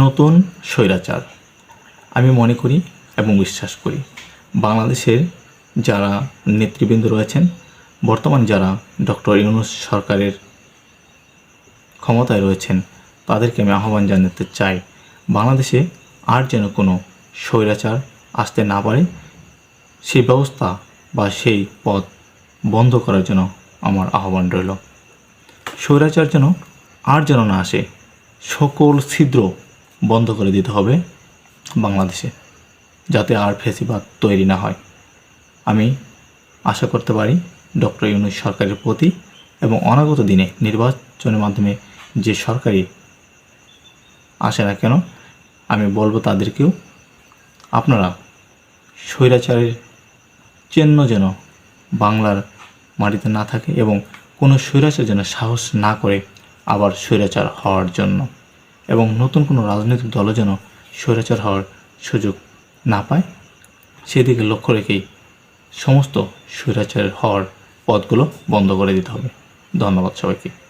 নতুন স্বৈরাচার, আমি মনে করি এবং বিশ্বাস করি। বাংলাদেশের যারা নেতৃবৃন্দ রয়েছেন, বর্তমান যারা ডক্টর ইউনুস সরকারের ক্ষমতায় রয়েছেন, তাদেরকে আমি আহ্বান জানাতে চাই, বাংলাদেশে আর যেন কোনো স্বৈরাচার আসতে না পারে, সেই ব্যবস্থা বা সেই পথ বন্ধ করার জন্য আমার আহ্বান রইল। স্বৈরাচার যেন আর যেন না আসে, সকল ছিদ্র বন্ধ করে দিতে হবে বাংলাদেশে, যাতে আর ফেসিবাদ তৈরি না হয়। আমি আশা করতে পারি ডক্টর ইউনুস সরকারের প্রতি এবং অনাগত দিনে নির্বাচনের মাধ্যমে যে সরকারি আসে না কেন, আমি বলব তাদেরকেও, আপনারা স্বৈরাচারের চিহ্ন যেন বাংলার মাটিতে না থাকে এবং কোনো স্বৈরাচার যেন সাহস না করে আবার স্বৈরাচার হওয়ার জন্য। এবং নতুন কোনো রাজনৈতিক দলও যেন স্বৈরাচার হওয়ার সুযোগ না পায়, সেদিকে লক্ষ্য রেখেই সমস্ত স্বৈরাচার হওয়ার পথগুলো বন্ধ করে দিতে হবে। ধন্যবাদ সবাইকে।